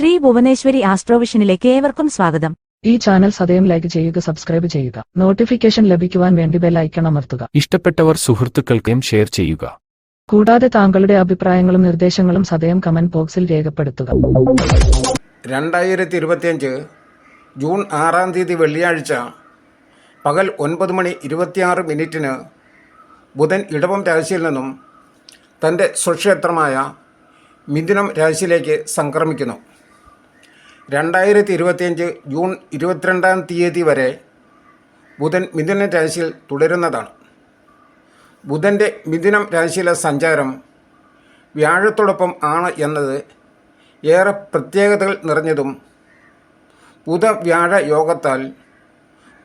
ശ്രീ ഭുവനേശ്വരി ആസ്ട്രോവിഷനിലേക്ക് ഏവർക്കും സ്വാഗതം. ഈ ചാനൽ സദയം ലൈക്ക് ചെയ്യുക സബ്സ്ക്രൈബ് ചെയ്യുക. നോട്ടിഫിക്കേഷൻ ലഭിക്കുവാൻ വേണ്ടി ബെൽ ഐക്കൺ അമർത്തുക. ഇഷ്ടപ്പെട്ടവർ സുഹൃത്തുക്കൾക്കും ഷെയർ ചെയ്യുക. കൂടാതെ താങ്കളുടെ അഭിപ്രായങ്ങളും നിർദ്ദേശങ്ങളും സദയം കമന്റ് ബോക്സിൽ രേഖപ്പെടുത്തുക. രണ്ടായിരത്തി ഇരുപത്തിയഞ്ച് ജൂൺ ആറാം തീയതി വെള്ളിയാഴ്ച പകൽ ഒൻപത് മണി ഇരുപത്തിയാറ് മിനിറ്റിന് ബുധൻ ഇടവം രാശിയിൽ നിന്നും തന്റെ സ്വക്ഷേത്രമായ മിഥുനം രാശിയിലേക്ക് സംക്രമിക്കുന്നു. രണ്ടായിരത്തി ഇരുപത്തിയഞ്ച് ജൂൺ ഇരുപത്തിരണ്ടാം തീയതി വരെ ബുധൻ മിഥുന രാശിയിൽ തുടരുന്നതാണ്. ബുധന്റെ മിഥുനം രാശിയിലെ സഞ്ചാരം വ്യാഴത്തോടൊപ്പം ആണ് എന്നത് ഏറെ പ്രത്യേകതകൾ നിറഞ്ഞതും ബുധ വ്യാഴ യോഗത്താൽ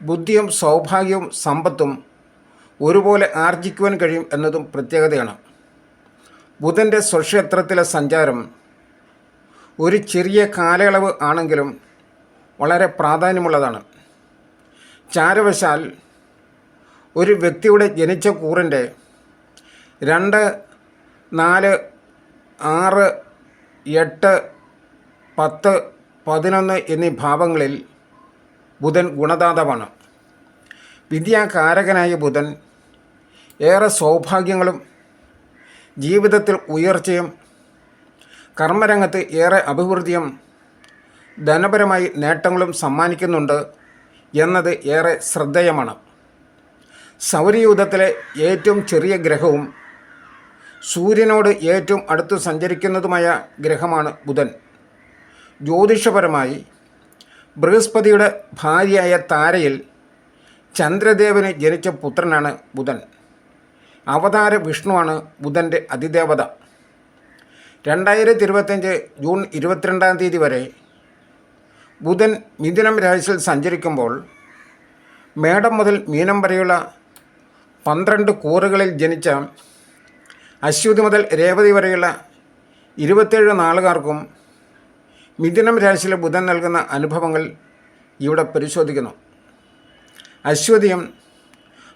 ബുദ്ധിയും സൗഭാഗ്യവും സമ്പത്തും ഒരുപോലെ ആർജിക്കുവാൻ കഴിയും എന്നതും പ്രത്യേകതയാണ്. ബുധന്റെ സ്വക്ഷേത്രത്തിലെ സഞ്ചാരം ഒരു ചെറിയ കാലയളവ് ആണെങ്കിലും വളരെ പ്രാധാന്യമുള്ളതാണ്. ചാരവശാൽ ഒരു വ്യക്തിയുടെ ജനിച്ച കൂറിന്റെ രണ്ട് നാല് ആറ് എട്ട് പത്ത് പതിനൊന്ന് എന്നീ ഭാവങ്ങളിൽ ബുധൻ ഗുണദാതാവാണ്. വിദ്യാകാരകനായ ബുധൻ ഏറെ സൗഭാഗ്യങ്ങളും ജീവിതത്തിൽ ഉയർച്ചയും കർമ്മരംഗത്ത് ഏറെ അഭിവൃദ്ധിയും ധനപരമായി നേട്ടങ്ങളും സമ്മാനിക്കുന്നുണ്ട് എന്നത് ഏറെ ശ്രദ്ധേയമാണ്. സൗരയൂഥത്തിലെ ഏറ്റവും ചെറിയ ഗ്രഹവും സൂര്യനോട് ഏറ്റവും അടുത്ത് സഞ്ചരിക്കുന്നതുമായ ഗ്രഹമാണ് ബുധൻ. ജ്യോതിഷപരമായി ബൃഹസ്പതിയുടെ ഭാര്യയായ താരയിൽ ചന്ദ്രദേവന് ജനിച്ച പുത്രനാണ് ബുധൻ. അവതാര വിഷ്ണുവാണ് ബുധന്റെ അതിദേവത. രണ്ടായിരത്തി ഇരുപത്തഞ്ച് ജൂൺ ഇരുപത്തിരണ്ടാം തീയതി വരെ ബുധൻ മിഥുനം രാശിയിൽ സഞ്ചരിക്കുമ്പോൾ മേടം മുതൽ മീനം വരെയുള്ള പന്ത്രണ്ട് കൂറുകളിൽ ജനിച്ച അശ്വതി മുതൽ രേവതി വരെയുള്ള ഇരുപത്തേഴ് നാളുകാർക്കും മിഥുനം രാശിയിലെ ബുധൻ നൽകുന്ന അനുഭവങ്ങൾ ഇവിടെ പരിശോധിക്കുന്നു. അശ്വതിയും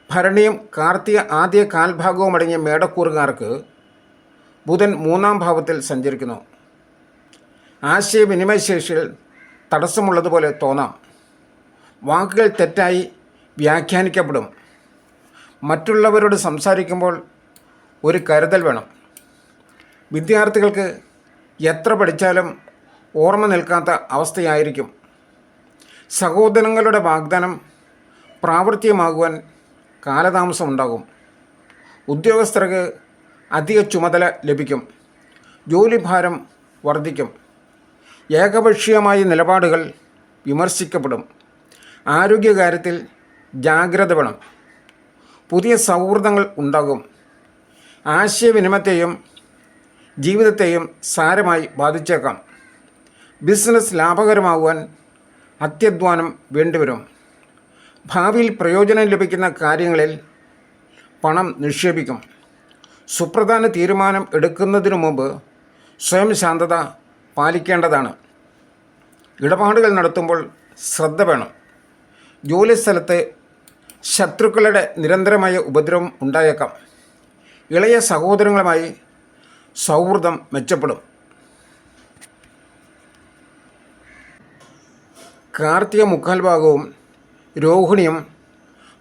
ഭരണിയും കാർത്തിക ആദ്യ കാൽഭാഗവും അടങ്ങിയ മേടക്കൂറുകാർക്ക് ബുധൻ മൂന്നാം ഭാവത്തിൽ സഞ്ചരിക്കുന്നു. ആശയവിനിമയശേഷിയിൽ തടസ്സമുള്ളതുപോലെ തോന്നാം. വാക്കുകൾ തെറ്റായി വ്യാഖ്യാനിക്കപ്പെടും. മറ്റുള്ളവരോട് സംസാരിക്കുമ്പോൾ ഒരു കരുതൽ വേണം. വിദ്യാർത്ഥികൾക്ക് എത്ര പഠിച്ചാലും ഓർമ്മ നിൽക്കാത്ത അവസ്ഥയായിരിക്കും. സഹോദരങ്ങളുടെ വാഗ്ദാനം പ്രാവർത്തികമാകുവാൻ കാലതാമസമുണ്ടാകും ഉദ്യോഗസ്ഥർക്ക് അധിക ചുമതല ലഭിക്കും. ജോലിഭാരം വർദ്ധിക്കും. ഏകപക്ഷീയമായ നിലപാടുകൾ വിമർശിക്കപ്പെടും. ആരോഗ്യകാര്യത്തിൽ ജാഗ്രത വേണം. പുതിയ സൗഹൃദങ്ങൾ ഉണ്ടാകും. ആശയവിനിമയത്തെയും ജീവിതത്തെയും സാരമായി ബാധിച്ചേക്കാം. ബിസിനസ് ലാഭകരമാകുവാൻ അത്യധ്വാനം വേണ്ടിവരും. ഭാവിയിൽ പ്രയോജനം ലഭിക്കുന്ന കാര്യങ്ങളിൽ പണം നിക്ഷേപിക്കും. സുപ്രധാന തീരുമാനം എടുക്കുന്നതിനു മുമ്പ് സ്വയം ശാന്തത പാലിക്കേണ്ടതാണ്. ഇടപാടുകൾ നടത്തുമ്പോൾ ശ്രദ്ധ വേണം. ജോലിസ്ഥലത്ത് ശത്രുക്കളുടെ നിരന്തരമായ ഉപദ്രവം ഉണ്ടായേക്കാം. ഇളയ സഹോദരങ്ങളുമായി സൗഹൃദം മെച്ചപ്പെടും. കാർത്തിക മുക്കാൽ ഭാഗവും രോഹിണിയും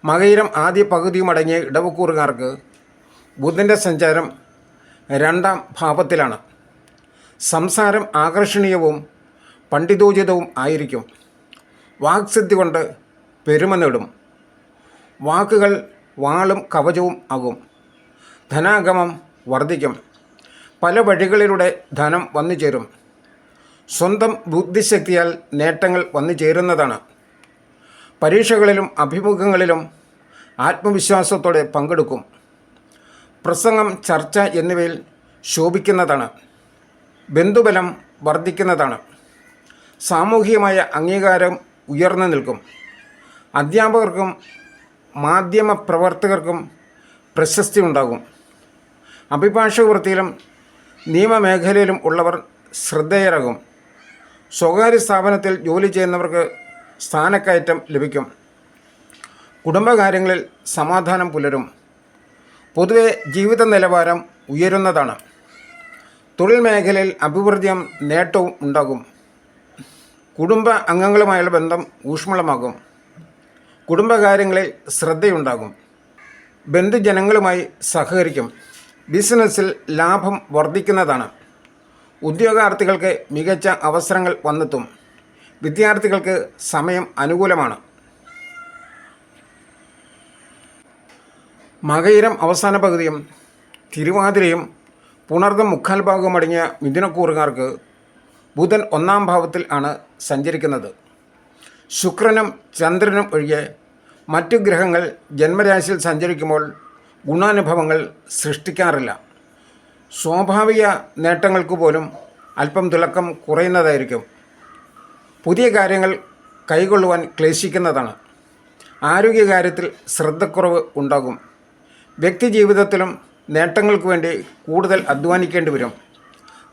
മകയിരം ആദ്യ പകുതിയും അടങ്ങിയ ഇടവക്കൂറുകാർക്ക് ബുധന്റെ സഞ്ചാരം രണ്ടാം ഭാവത്തിലാണ്. സംസാരം ആകർഷണീയവും പണ്ഡിതോചിതവും ആയിരിക്കും. വാക്സിദ്ധി കൊണ്ട് പെരുമ നേടും വാക്കുകൾ വാളും കവചവും ആകും. ധനാഗമം വർദ്ധിക്കും. പല വഴികളിലൂടെ ധനം വന്നു ചേരും. സ്വന്തം ബുദ്ധിശക്തിയാൽ നേട്ടങ്ങൾ വന്നു ചേരുന്നതാണ്. പരീക്ഷകളിലും അഭിമുഖങ്ങളിലും ആത്മവിശ്വാസത്തോടെ പങ്കെടുക്കും. പ്രസംഗം ചർച്ച എന്നിവയിൽ ശോഭിക്കുന്നതാണ്. ബന്ധുബലം വർദ്ധിക്കുന്നതാണ്. സാമൂഹികമായ അംഗീകാരം ഉയർന്നു നിൽക്കും. അധ്യാപകർക്കും മാധ്യമ പ്രവർത്തകർക്കും പ്രശസ്തി ഉണ്ടാകും. അഭിഭാഷക വൃത്തിയിലും നിയമമേഖലയിലും ഉള്ളവർ ശ്രദ്ധേയരാകും. സ്വകാര്യ സ്ഥാപനത്തിൽ ജോലി ചെയ്യുന്നവർക്ക് സ്ഥാനക്കയറ്റം ലഭിക്കും. കുടുംബകാര്യങ്ങളിൽ സമാധാനം പുലരും. പൊതുവെ ജീവിത നിലവാരം ഉയരുന്നതാണ്. തൊഴിൽ മേഖലയിൽ അഭിവൃദ്ധിയും നേട്ടവും ഉണ്ടാകും. കുടുംബ അംഗങ്ങളുമായുള്ള ബന്ധം ഊഷ്മളമാകും. കുടുംബകാര്യങ്ങളിൽ ശ്രദ്ധയുണ്ടാകും. ബന്ധുജനങ്ങളുമായി സഹകരിക്കും. ബിസിനസ്സിൽ ലാഭം വർദ്ധിക്കുന്നതാണ്. ഉദ്യോഗാർത്ഥികൾക്ക് മികച്ച അവസരങ്ങൾ വന്നെത്തും. വിദ്യാർത്ഥികൾക്ക് സമയം അനുകൂലമാണ്. മകയിരം അവസാന പകുതിയും തിരുവാതിരയും പുണർദം മുക്കാൽ ഭാഗവും അടങ്ങിയ മിഥുനക്കൂറുകാർക്ക് ബുധൻ ഒന്നാം ഭാവത്തിൽ ആണ് സഞ്ചരിക്കുന്നത്. ശുക്രനും ചന്ദ്രനും ഒഴികെ മറ്റു ഗ്രഹങ്ങൾ ജന്മരാശിയിൽ സഞ്ചരിക്കുമ്പോൾ ഗുണാനുഭവങ്ങൾ സൃഷ്ടിക്കാറില്ല. സ്വാഭാവിക നേട്ടങ്ങൾക്ക് പോലും അല്പം തിളക്കം കുറയുന്നതായിരിക്കും. പുതിയ കാര്യങ്ങൾ കൈകൊള്ളുവാൻ ക്ലേശിക്കുന്നതാണ്. ആരോഗ്യകാര്യത്തിൽ ശ്രദ്ധക്കുറവ് ഉണ്ടാകും. വ്യക്തിജീവിതത്തിലും നേട്ടങ്ങൾക്ക് വേണ്ടി കൂടുതൽ അധ്വാനിക്കേണ്ടി വരും.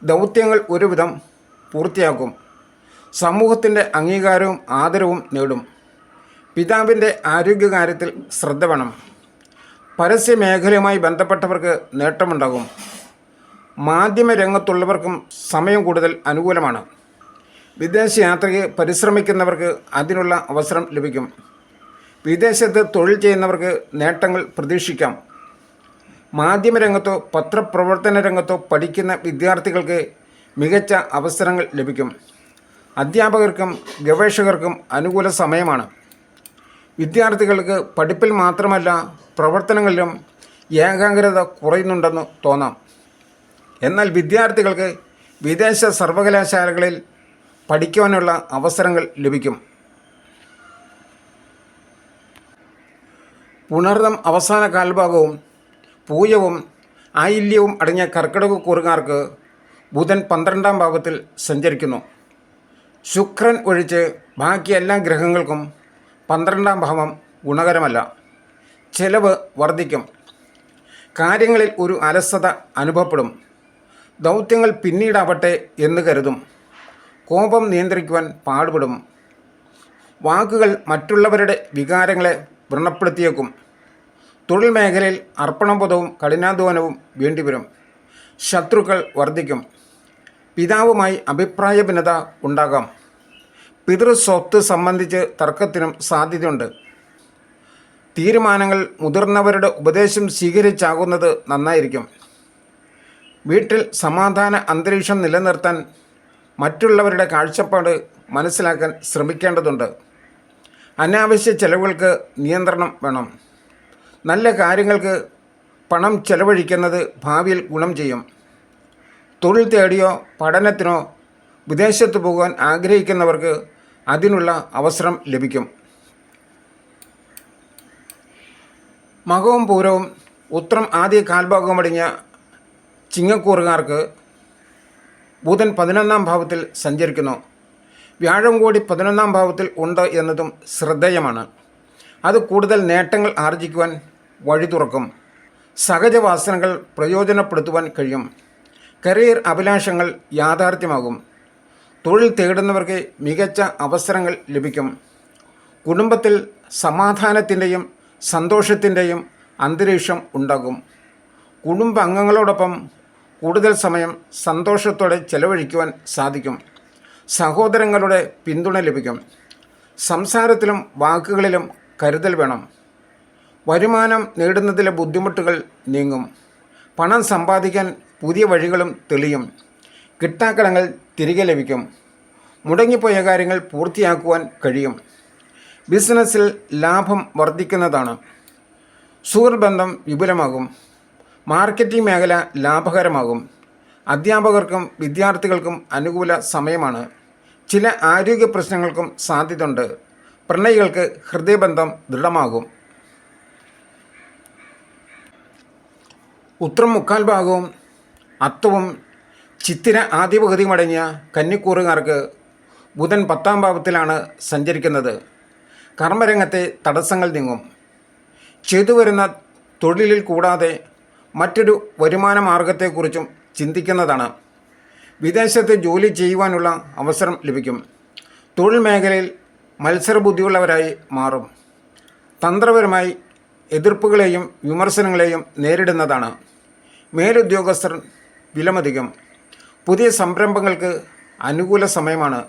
ദൗത്യങ്ങൾ ഒരുവിധം പൂർത്തിയാക്കും സമൂഹത്തിന്റെ അംഗീകാരവും ആദരവും നേടും. പിതാവിന്റെ ആരോഗ്യകാര്യത്തിൽ ശ്രദ്ധ വേണം. പരസ്യ മേഖലയുമായി ബന്ധപ്പെട്ടവർക്ക് നേട്ടമുണ്ടാകും. മാധ്യമ രംഗത്തുള്ളവർക്കും സമയം കൂടുതൽ അനുകൂലമാണ്. വിദേശ യാത്രയ്ക്ക് പരിശ്രമിക്കുന്നവർക്ക് അതിനുള്ള അവസരം ലഭിക്കും. വിദേശത്ത് തൊഴിൽ ചെയ്യുന്നവർക്ക് നേട്ടങ്ങൾ പ്രതീക്ഷിക്കാം. മാധ്യമരംഗത്തോ പത്രപ്രവർത്തന രംഗത്തോ പഠിക്കുന്ന വിദ്യാർത്ഥികൾക്ക് മികച്ച അവസരങ്ങൾ ലഭിക്കും. അധ്യാപകർക്കും ഗവേഷകർക്കും അനുകൂല സമയമാണ്. വിദ്യാർത്ഥികൾക്ക് പഠിപ്പിൽ മാത്രമല്ല പ്രവർത്തനങ്ങളിലും ഏകാഗ്രത കുറയുന്നുണ്ടെന്ന് തോന്നാം. എന്നാൽ വിദ്യാർത്ഥികൾക്ക് വിദേശ സർവകലാശാലകളിൽ പഠിക്കുവാനുള്ള അവസരങ്ങൾ ലഭിക്കും. പുണർദം അവസാന കാൽഭാഗവും പൂയവും ആയില്യവും അടങ്ങിയ കർക്കിടക കൂറുകാർക്ക് ബുധൻ പന്ത്രണ്ടാം ഭാവത്തിൽ സഞ്ചരിക്കുന്നു. ശുക്രൻ ഒഴിച്ച് ബാക്കി എല്ലാ ഗ്രഹങ്ങൾക്കും പന്ത്രണ്ടാം ഭാവം ഗുണകരമല്ല. ചെലവ് വർദ്ധിക്കും. കാര്യങ്ങളിൽ ഒരു അലസത അനുഭവപ്പെടും. ദൗത്യങ്ങൾ പിന്നീടാവട്ടെ എന്ന് കരുതും. കോപം നിയന്ത്രിക്കുവാൻ പാടുപെടും. വാക്കുകൾ മറ്റുള്ളവരുടെ വികാരങ്ങളെ വ്രണപ്പെടുത്തിയേക്കും. തൊഴിൽ മേഖലയിൽ അർപ്പണബോധവും കഠിനാധ്വാനവും വേണ്ടിവരും. ശത്രുക്കൾ വർദ്ധിക്കും പിതാവുമായി അഭിപ്രായ ഭിന്നത ഉണ്ടാകാം. പിതൃസ്വത്ത് സംബന്ധിച്ച് തർക്കത്തിനും സാധ്യതയുണ്ട്. തീരുമാനങ്ങൾ മുതിർന്നവരുടെ ഉപദേശം സ്വീകരിച്ചാകുന്നത് നന്നായിരിക്കും. വീട്ടിൽ സമാധാന അന്തരീക്ഷം നിലനിർത്താൻ മറ്റുള്ളവരുടെ കാഴ്ചപ്പാട് മനസ്സിലാക്കാൻ ശ്രമിക്കേണ്ടതുണ്ട്. അനാവശ്യ ചെലവുകൾക്ക് നിയന്ത്രണം വേണം. നല്ല കാര്യങ്ങൾക്ക് പണം ചെലവഴിക്കുന്നത് ഭാവിയിൽ ഗുണം ചെയ്യും. തൊഴിൽ തേടിയോ പഠനത്തിനോ വിദേശത്ത് പോകാൻ ആഗ്രഹിക്കുന്നവർക്ക് അതിനുള്ള അവസരം ലഭിക്കും. മകവും പൂരവും ഉത്രം ആദ്യ കാൽഭാഗവും അടങ്ങിയ ചിങ്ങക്കൂറുകാർക്ക് ബുധൻ പതിനൊന്നാം ഭാവത്തിൽ സഞ്ചരിക്കുന്നു. വ്യാഴം കൂടി പതിനൊന്നാം ഭാവത്തിൽ ഉണ്ട് എന്നതും ശ്രദ്ധേയമാണ്. അത് കൂടുതൽ നേട്ടങ്ങൾ ആർജിക്കുവാൻ വഴി തുറക്കും. സഹജവാസനകൾ പ്രയോജനപ്പെടുത്തുവാൻ കഴിയും. കരിയർ അഭിലാഷങ്ങൾ യാഥാർത്ഥ്യമാകും. തൊഴിൽ തേടുന്നവർക്ക് മികച്ച അവസരങ്ങൾ ലഭിക്കും. കുടുംബത്തിൽ സമാധാനത്തിന്റെയും സന്തോഷത്തിന്റെയും അന്തരീക്ഷം ഉണ്ടാകും. കുടുംബാംഗങ്ങളോടൊപ്പം കൂടുതൽ സമയം സന്തോഷത്തോടെ ചെലവഴിക്കുവാൻ സാധിക്കും. സഹോദരങ്ങളുടെ പിന്തുണ ലഭിക്കും. സംസാരത്തിലും വാക്കുകളിലും കരുതൽ വേണം. വരുമാനം നേടുന്നതിലെ ബുദ്ധിമുട്ടുകൾ നീങ്ങും. പണം സമ്പാദിക്കാൻ പുതിയ വഴികളും തെളിയും. കിട്ടാക്കടങ്ങൾ തിരികെ ലഭിക്കും. മുടങ്ങിപ്പോയ കാര്യങ്ങൾ പൂർത്തിയാക്കുവാൻ കഴിയും. ബിസിനസ്സിൽ ലാഭം വർദ്ധിക്കുന്നതാണ്. സുഹൃബന്ധം വിപുലമാകും. മാർക്കറ്റിംഗ് മേഖല ലാഭകരമാകും. അധ്യാപകർക്കും വിദ്യാർത്ഥികൾക്കും അനുകൂല സമയമാണ്. ചില ആരോഗ്യ പ്രശ്നങ്ങൾക്കും സാധ്യതയുണ്ട്. പ്രണയികൾക്ക് ഹൃദയബന്ധം ദൃഢമാകും. ഉത്രം മുക്കാൽ ഭാഗവും അത്തവും ചിത്തിര ആദ്യപകുതിയും അടങ്ങിയ കന്നിക്കൂറുകാർക്ക് ബുധൻ പത്താം ഭാവത്തിലാണ് സഞ്ചരിക്കുന്നത്. കർമ്മരംഗത്തെ തടസ്സങ്ങൾ നീങ്ങും. ചെയ്തു വരുന്ന തൊഴിലിൽ കൂടാതെ മറ്റൊരു വരുമാന മാർഗത്തെക്കുറിച്ചും ചിന്തിക്കുന്നതാണ്. വിദേശത്ത് ജോലി ചെയ്യുവാനുള്ള അവസരം ലഭിക്കും. തൊഴിൽ മേഖലയിൽ മത്സരബുദ്ധിയുള്ളവരായി മാറും. തന്ത്രപരമായി എതിർപ്പുകളെയും വിമർശനങ്ങളെയും നേരിടുന്നതാണ്. മേലുദ്യോഗസ്ഥർ വിലമതിക്കും. പുതിയ സംരംഭങ്ങൾക്ക് അനുകൂല സമയമാണ്.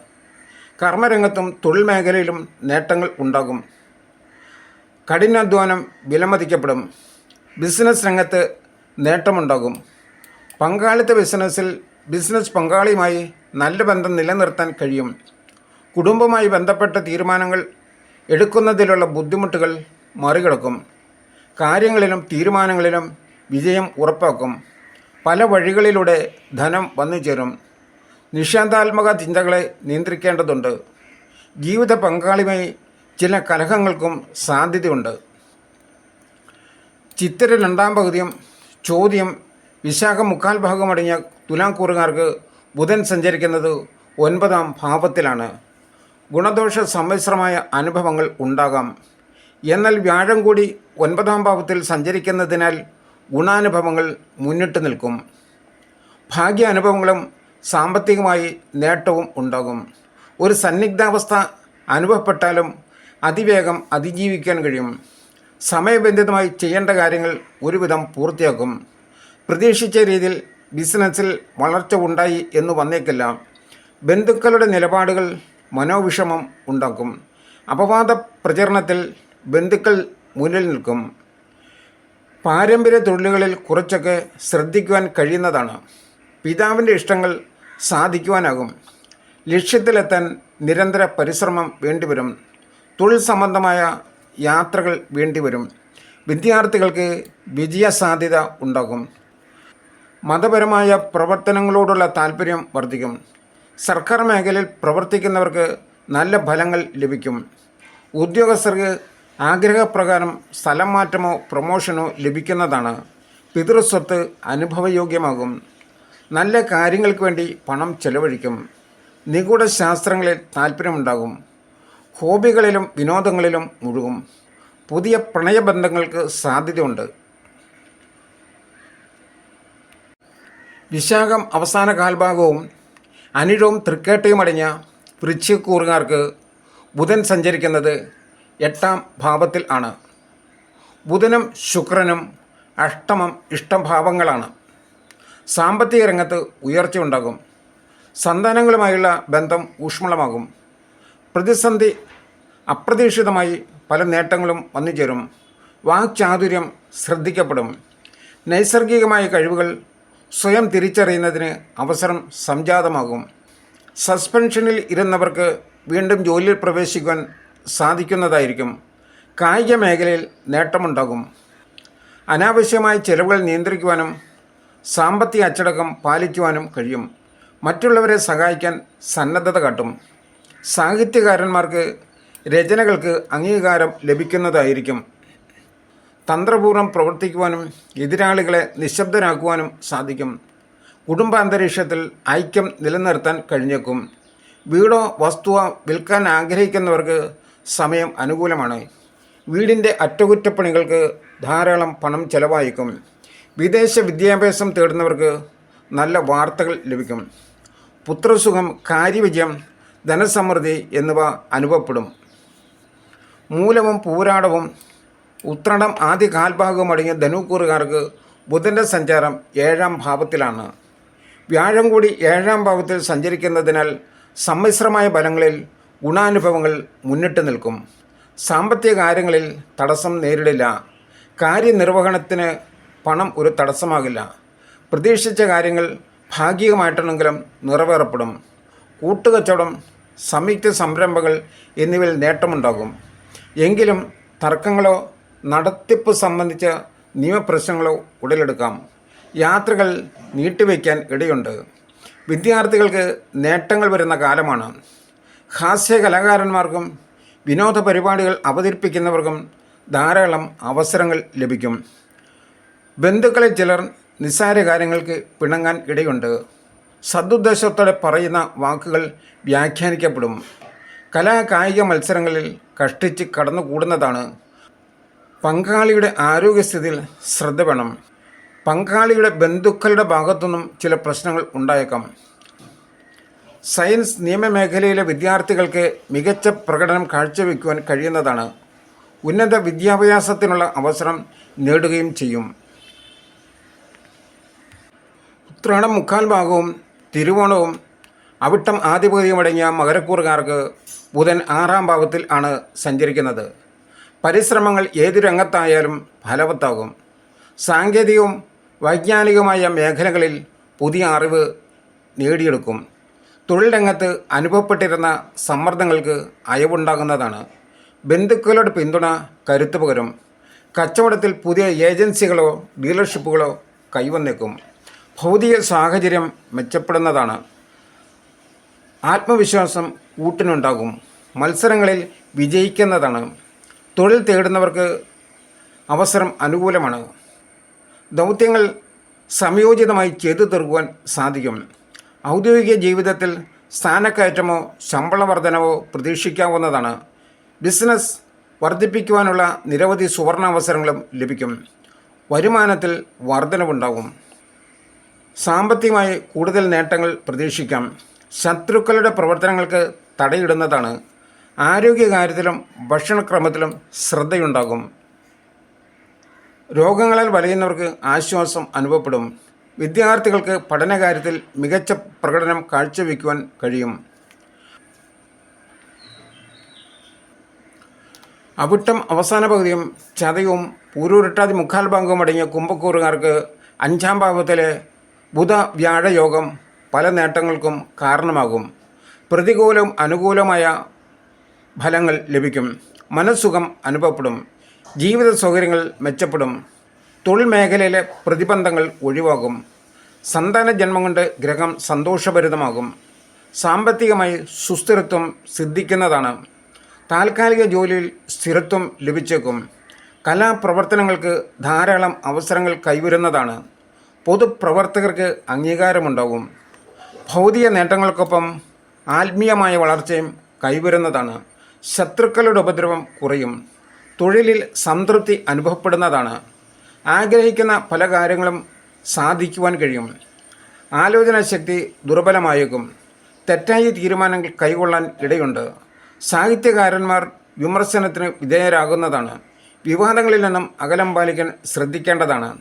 കർമ്മരംഗത്തും തൊഴിൽ മേഖലയിലും നേട്ടങ്ങൾ ഉണ്ടാകും. കഠിനാധ്വാനം വിലമതിക്കപ്പെടും. ബിസിനസ് രംഗത്ത് നേട്ടമുണ്ടാകും. പങ്കാളിത്ത ബിസിനസ്സിൽ ബിസിനസ് പങ്കാളിയുമായി നല്ല ബന്ധം നിലനിർത്താൻ കഴിയും. കുടുംബവുമായി ബന്ധപ്പെട്ട തീരുമാനങ്ങൾ എടുക്കുന്നതിലുള്ള ബുദ്ധിമുട്ടുകൾ മറികടക്കും. കാര്യങ്ങളിലും തീരുമാനങ്ങളിലും വിജയം ഉറപ്പാക്കും. പല വഴികളിലൂടെ ധനം വന്നു ചേരും. നിഷാന്താത്മക ചിന്തകളെ നിയന്ത്രിക്കേണ്ടതുണ്ട്. ജീവിത പങ്കാളിയുമായി ചില കലഹങ്ങൾക്കും സാധ്യതയുണ്ട്. ചിത്തിര രണ്ടാം പകുതിയും ചോദ്യം വിശാഖ മുക്കാൽ ഭാഗമടങ്ങിയ തുലാം കൂറുകാർക്ക് ബുധൻ സഞ്ചരിക്കുന്നത് ഒൻപതാം ഭാവത്തിലാണ്. ഗുണദോഷ സമ്മിശ്രമായ അനുഭവങ്ങൾ ഉണ്ടാകാം. എന്നാൽ വ്യാഴം കൂടി ഒൻപതാം ഭാവത്തിൽ സഞ്ചരിക്കുന്നതിനാൽ ഗുണാനുഭവങ്ങൾ മുന്നിട്ട് നിൽക്കും. ഭാഗ്യ അനുഭവങ്ങളും സാമ്പത്തികമായി നേട്ടവും ഉണ്ടാകും. ഒരു സന്നിഗ്ധാവസ്ഥ അനുഭവപ്പെട്ടാലും അതിവേഗം അതിജീവിക്കാൻ കഴിയും. സമയബന്ധിതമായി ചെയ്യേണ്ട കാര്യങ്ങൾ ഒരുവിധം പൂർത്തിയാക്കും. പ്രതീക്ഷിച്ച രീതിയിൽ ബിസിനസ്സിൽ വളർച്ച ഉണ്ടായി എന്ന് വന്നേക്കില്ല. ബന്ധുക്കളുടെ നിലപാടുകൾ മനോവിഷമം ഉണ്ടാക്കും. അപവാദ പ്രചരണത്തിൽ ബന്ധുക്കൾ മുന്നിൽ നിൽക്കും. പാരമ്പര്യ തൊഴിലുകളിൽ കുറച്ചൊക്കെ ശ്രദ്ധിക്കുവാൻ കഴിയുന്നതാണ്. പിതാവിന്റെ ഇഷ്ടങ്ങൾ സാധിക്കുവാനാകും. ലക്ഷ്യത്തിലെത്താൻ നിരന്തര പരിശ്രമം വേണ്ടിവരും. തൊഴിൽ സംബന്ധമായ യാത്രകൾ വേണ്ടിവരും. വിദ്യാർത്ഥികൾക്ക് വിജയ സാധ്യത ഉണ്ടാകും. മതപരമായ പ്രവർത്തനങ്ങളോടുള്ള താല്പര്യം വർദ്ധിക്കും. സർക്കാർ മേഖലയിൽ പ്രവർത്തിക്കുന്നവർക്ക് നല്ല ഫലങ്ങൾ ലഭിക്കും. ഉദ്യോഗസ്ഥർക്ക് ആഗ്രഹപ്രകാരം സ്ഥലം മാറ്റമോ പ്രൊമോഷനോ ലഭിക്കുന്നതാണ് പിതൃസ്വത്ത് അനുഭവയോഗ്യമാകും. നല്ല കാര്യങ്ങൾക്ക് വേണ്ടി പണം ചെലവഴിക്കും. നിഗൂഢ ശാസ്ത്രങ്ങളിൽ താല്പര്യമുണ്ടാകും. ഹോബികളിലും വിനോദങ്ങളിലും മുഴുകും. പുതിയ പ്രണയബന്ധങ്ങൾക്ക് സാധ്യതയുണ്ട്. വിശാഖം അവസാന കാൽഭാഗവും അനിഴവും തൃക്കേട്ടയും അടങ്ങിയ വൃശ്ചികൂറുകാർക്ക് ബുധൻ സഞ്ചരിക്കുന്നത് എട്ടാം ഭാവത്തിൽ ആണ്. ബുധനും ശുക്രനും അഷ്ടമം ഇഷ്ടഭാവങ്ങളാണ്. സാമ്പത്തിക രംഗത്ത് ഉയർച്ച ഉണ്ടാകും. സന്താനങ്ങളുമായുള്ള ബന്ധം ഊഷ്മളമാകും. പ്രതിസന്ധി അപ്രതീക്ഷിതമായി പല നേട്ടങ്ങളും വന്നു ചേരും വാക്ചാതുര്യം ശ്രദ്ധിക്കപ്പെടും. നൈസർഗികമായ കഴിവുകൾ സ്വയം തിരിച്ചറിയുന്നതിന് അവസരം സംജാതമാകും. സസ്പെൻഷനിൽ ഇരുന്നവർക്ക് വീണ്ടും ജോലിയിൽ പ്രവേശിക്കുവാൻ സാധിക്കുന്നതായിരിക്കും. കായിക മേഖലയിൽ നേട്ടമുണ്ടാകും. അനാവശ്യമായ ചെലവുകൾ നിയന്ത്രിക്കുവാനും സാമ്പത്തിക അച്ചടക്കം പാലിക്കുവാനും കഴിയും. മറ്റുള്ളവരെ സഹായിക്കാൻ സന്നദ്ധത കാട്ടും. സാഹിത്യകാരന്മാർക്ക് രചനകൾക്ക് അംഗീകാരം ലഭിക്കുന്നതായിരിക്കും. തന്ത്രപൂർവം പ്രവർത്തിക്കുവാനും എതിരാളികളെ നിശബ്ദരാക്കുവാനും സാധിക്കും. കുടുംബാന്തരീക്ഷത്തിൽ ഐക്യം നിലനിർത്താൻ കഴിഞ്ഞേക്കും. വീടോ വസ്തുവോ വിൽക്കാൻ ആഗ്രഹിക്കുന്നവർക്ക് സമയം അനുകൂലമാണ്. വീടിന്റെ അറ്റകുറ്റപ്പണികൾക്ക് ധാരാളം പണം ചെലവായിക്കും. വിദേശ വിദ്യാഭ്യാസം തേടുന്നവർക്ക് നല്ല വാർത്തകൾ ലഭിക്കും. പുത്രസുഖം കാര്യവിജയം ധനസമൃദ്ധി എന്നിവ അനുഭവപ്പെടും. മൂലവും പൂരാടവും ഉത്രാടം ആദ്യ കാൽഭാഗം അടങ്ങിയ ധനുക്കൂറുകാർക്ക് ബുധന്റെ സഞ്ചാരം ഏഴാം ഭാവത്തിലാണ്. വ്യാഴം കൂടി ഏഴാം ഭാവത്തിൽ സഞ്ചരിക്കുന്നതിനാൽ സമ്മിശ്രമായ ഫലങ്ങളിൽ ഗുണാനുഭവങ്ങൾ മുന്നിട്ട് നിൽക്കും. സാമ്പത്തിക കാര്യങ്ങളിൽ തടസ്സം നേരിടില്ല. കാര്യനിർവഹണത്തിന് പണം ഒരു തടസ്സമാകില്ല. പ്രതീക്ഷിച്ച കാര്യങ്ങൾ ഭാഗികമായിട്ടാണെങ്കിലും നിറവേറപ്പെടും. കൂട്ടുകച്ചവടം സംയുക്ത സംരംഭങ്ങൾ എന്നിവയിൽ നേട്ടമുണ്ടാകും. എങ്കിലും തർക്കങ്ങളോ നടത്തിപ്പ് സംബന്ധിച്ച നിയമപ്രശ്നങ്ങളോ ഉടലെടുക്കാം. യാത്രകൾ നീട്ടിവെക്കാൻ ഇടയുണ്ട്. വിദ്യാർത്ഥികൾക്ക് നേട്ടങ്ങൾ വരുന്ന കാലമാണ്. ഹാസ്യ കലാകാരന്മാർക്കും വിനോദ പരിപാടികൾ അവതരിപ്പിക്കുന്നവർക്കും ധാരാളം അവസരങ്ങൾ ലഭിക്കും. ബന്ധുക്കളിൽ ചിലർ നിസ്സാര കാര്യങ്ങൾക്ക് പിണങ്ങാൻ ഇടയുണ്ട്. സദുദ്ദേശത്തോടെ പറയുന്ന വാക്കുകൾ വ്യാഖ്യാനിക്കപ്പെടും. കലാകായിക മത്സരങ്ങളിൽ കഷ്ടിച്ച് കടന്നുകൂടുന്നതാണ് പങ്കാളിയുടെ ആരോഗ്യസ്ഥിതിയിൽ ശ്രദ്ധ വേണം. പങ്കാളിയുടെ ബന്ധുക്കളുടെ ഭാഗത്തുനിന്നും ചില പ്രശ്നങ്ങൾ ഉണ്ടായേക്കാം. സയൻസ് നിയമമേഖലയിലെ വിദ്യാർത്ഥികൾക്ക് മികച്ച പ്രകടനം കാഴ്ചവെക്കുവാൻ കഴിയുന്നതാണ്. ഉന്നത വിദ്യാഭ്യാസത്തിനുള്ള അവസരം നേടുകയും ചെയ്യും. ഉത്രാടം മുക്കാൽ ഭാഗവും തിരുവോണവും അവിട്ടം ആധിപത്യമടങ്ങിയ മകരക്കൂറുകാർക്ക് ബുധൻ ആറാം ഭാവത്തിൽ ആണ് സഞ്ചരിക്കുന്നത്. പരിശ്രമങ്ങൾ ഏതു രംഗത്തായാലും ഫലവത്താകും. സാങ്കേതികവും വൈജ്ഞാനികവുമായ മേഖലകളിൽ പുതിയ അറിവ് നേടിയെടുക്കും. തൊഴിൽ രംഗത്ത് അനുഭവപ്പെട്ടിരുന്ന സമ്മർദ്ദങ്ങൾക്ക് അയവുണ്ടാകുന്നതാണ്. ബന്ധുക്കളുടെ പിന്തുണ കരുത്തു പകരും. കച്ചവടത്തിൽ പുതിയ ഏജൻസികളോ ഡീലർഷിപ്പുകളോ കൈവന്നേക്കും. ഭൗതിക സാഹചര്യം മെച്ചപ്പെടുന്നതാണ്. ആത്മവിശ്വാസം കൂട്ടിനുണ്ടാകും മത്സരങ്ങളിൽ വിജയിക്കുന്നതാണ്. തൊഴിൽ തേടുന്നവർക്ക് അവസരം അനുകൂലമാണ്. ദൗത്യങ്ങൾ സംയോജിതമായി ചെയ്തു തീർക്കുവാൻ സാധിക്കും. ഔദ്യോഗിക ജീവിതത്തിൽ സ്ഥാനക്കയറ്റമോ ശമ്പള വർധനവോ പ്രതീക്ഷിക്കാവുന്നതാണ്. ബിസിനസ് വർദ്ധിപ്പിക്കുവാനുള്ള നിരവധി സുവർണാവസരങ്ങളും ലഭിക്കും. വരുമാനത്തിൽ വർധനവുണ്ടാകും. സാമ്പത്തികമായി കൂടുതൽ നേട്ടങ്ങൾ പ്രതീക്ഷിക്കാം. ശത്രുക്കളുടെ പ്രവർത്തനങ്ങൾക്ക് തടയിടുന്നതാണ്. ആരോഗ്യകാര്യത്തിലും ഭക്ഷണക്രമത്തിലും ശ്രദ്ധയുണ്ടാകും. രോഗങ്ങളാൽ വലയുന്നവർക്ക് ആശ്വാസം അനുഭവപ്പെടും. വിദ്യാർത്ഥികൾക്ക് പഠനകാര്യത്തിൽ മികച്ച പ്രകടനം കാഴ്ചവെക്കുവാൻ കഴിയും. അവിട്ടം അവസാന പകുതിയും ചതയും പൂരൂരിട്ടാതി മുക്കാൽ ഭാഗവും അടങ്ങിയ കുംഭക്കൂറുകാർക്ക് അഞ്ചാം ഭാവത്തിലെ ബുധ വ്യാഴയോഗം പല നേട്ടങ്ങൾക്കും കാരണമാകും. പ്രതികൂലവും അനുകൂലമായ ഫലങ്ങൾ ലഭിക്കും. മനസ്സുഖം അനുഭവപ്പെടും. ജീവിത സൗകര്യങ്ങൾ മെച്ചപ്പെടും. തൊഴിൽ മേഖലയിലെ പ്രതിബന്ധങ്ങൾ ഒഴിവാകും. സന്താന ജന്മം കൊണ്ട് ഗ്രഹം സന്തോഷഭരിതമാകും. സാമ്പത്തികമായി സുസ്ഥിരത്വം സിദ്ധിക്കുന്നതാണ്. താൽക്കാലിക ജോലിയിൽ സ്ഥിരത്വം ലഭിച്ചേക്കും. കലാപ്രവർത്തനങ്ങൾക്ക് ധാരാളം അവസരങ്ങൾ കൈവരുന്നതാണ്. പൊതുപ്രവർത്തകർക്ക് അംഗീകാരമുണ്ടാകും. ഭൗതിക നേട്ടങ്ങൾക്കൊപ്പം ആത്മീയമായ വളർച്ചയും കൈവരുന്നതാണ്. ശത്രുക്കളുടെ ഉപദ്രവം കുറയും. തൊഴിലിൽ സംതൃപ്തി അനുഭവപ്പെടുന്നതാണ്. ആഗ്രഹിക്കുന്ന പല കാര്യങ്ങളും സാധിക്കുവാൻ കഴിയും. ആലോചനാശക്തി ദുർബലമായേക്കും. തെറ്റായ തീരുമാനങ്ങൾ കൈകൊള്ളാൻ ഇടയുണ്ട്. സാഹിത്യകാരന്മാർ വിമർശനത്തിന് വിധേയരാകുന്നതാണ്. വിവാദങ്ങളിൽ നിന്നും അകലം പാലിക്കാൻ ശ്രദ്ധിക്കേണ്ടതാണ്.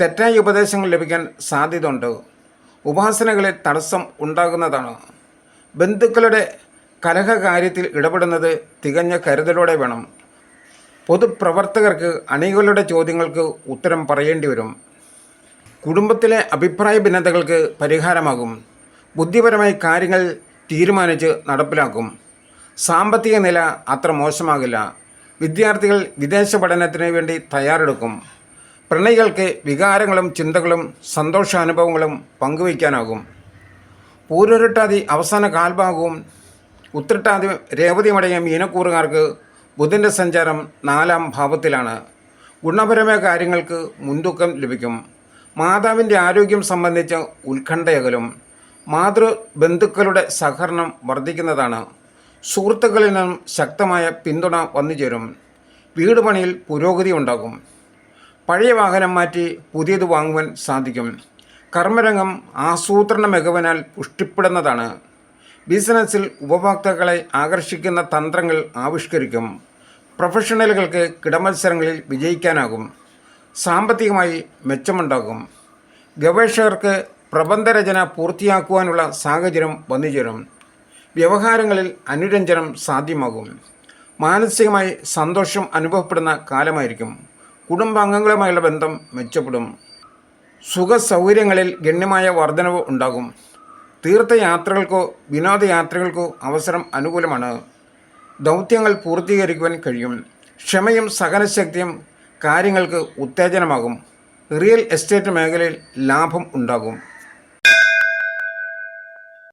തെറ്റായ ഉപദേശങ്ങൾ ലഭിക്കാൻ സാധ്യതയുണ്ട്. ഉപാസനകളിൽ തടസ്സം ഉണ്ടാകുന്നതാണ്. ബന്ധുക്കളുടെ കലഹ കാര്യത്തിൽ ഇടപെടുന്നത് തികഞ്ഞ കരുതലോടെ വേണം. പൊതുപ്രവർത്തകർക്ക് അണികളുടെ ചോദ്യങ്ങൾക്ക് ഉത്തരം പറയേണ്ടി വരും. കുടുംബത്തിലെ അഭിപ്രായ ഭിന്നതകൾക്ക് പരിഹാരമാകും. ബുദ്ധിപരമായി കാര്യങ്ങൾ തീരുമാനിച്ച് നടപ്പിലാക്കും. സാമ്പത്തിക നില അത്ര മോശമാകില്ല. വിദ്യാർത്ഥികൾ വിദേശ പഠനത്തിന് വേണ്ടി തയ്യാറെടുക്കും. പ്രണയികൾക്ക് വികാരങ്ങളും ചിന്തകളും സന്തോഷാനുഭവങ്ങളും പങ്കുവയ്ക്കാനാകും. പൂരൊരുട്ടാതി അവസാന കാൽഭാഗവും ഉത്രട്ടാതി രേവതി മടങ്ങിയ മീനക്കൂറുകാർക്ക് ബുധന്റെ സഞ്ചാരം നാലാം ഭാവത്തിലാണ്. ഗുണപരമായ കാര്യങ്ങൾക്ക് മുൻതൂക്കം ലഭിക്കും. മാതാവിന്റെ ആരോഗ്യം സംബന്ധിച്ച ഉത്കണ്ഠയകലും മാതൃബന്ധുക്കളുടെ സഹകരണം വർദ്ധിക്കുന്നതാണ്. സുഹൃത്തുക്കളിൽ നിന്നും ശക്തമായ പിന്തുണ വന്നു ചേരും വീട് പണിയിൽ പുരോഗതി ഉണ്ടാകും. പഴയ വാഹനം മാറ്റി പുതിയത് വാങ്ങുവാൻ സാധിക്കും. കർമ്മരംഗം ആസൂത്രണ മികവിനാൽ പുഷ്ടിപ്പെടുന്നതാണ്. ബിസിനസ്സിൽ ഉപഭോക്താക്കളെ ആകർഷിക്കുന്ന തന്ത്രങ്ങൾ ആവിഷ്കരിക്കും. പ്രൊഫഷണലുകൾക്ക് കിടമത്സരങ്ങളിൽ വിജയിക്കാനാകും. സാമ്പത്തികമായി മെച്ചമുണ്ടാകും. ഗവേഷകർക്ക് പ്രബന്ധരചന പൂർത്തിയാക്കുവാനുള്ള സാഹചര്യം വന്നുചേരും. വ്യവഹാരങ്ങളിൽ അനുരഞ്ജനം സാധ്യമാകും. മാനസികമായി സന്തോഷം അനുഭവപ്പെടുന്ന കാലമായിരിക്കും. കുടുംബാംഗങ്ങളുമായുള്ള ബന്ധം മെച്ചപ്പെടും. സുഖ സൗകര്യങ്ങളിൽ ഗണ്യമായ വർധനവ് ഉണ്ടാകും. തീർത്ഥയാത്രകൾക്കോ വിനോദയാത്രകൾക്കോ അവസരം അനുകൂലമാണ്. ദൗത്യങ്ങൾ പൂർത്തീകരിക്കുവാൻ കഴിയും. ക്ഷമയും സഹനശക്തിയും കാര്യങ്ങൾക്ക് ഉത്തേജനമാകും. റിയൽ എസ്റ്റേറ്റ് മേഖലയിൽ ലാഭം ഉണ്ടാകും.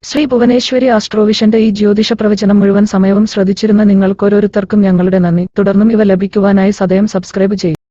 ശ്രീ ഭുവനേശ്വരി ആസ്ട്രോവിഷന്റെ ഈ ജ്യോതിഷ പ്രവചനം മുഴുവൻ സമയവും ശ്രദ്ധിച്ചിരുന്ന നിങ്ങൾക്കോരോരുത്തർക്കും ഞങ്ങളുടെ നന്ദി. തുടർന്നും ഇവ ലഭിക്കുവാനായി സദയം സബ്സ്ക്രൈബ് ചെയ്യും.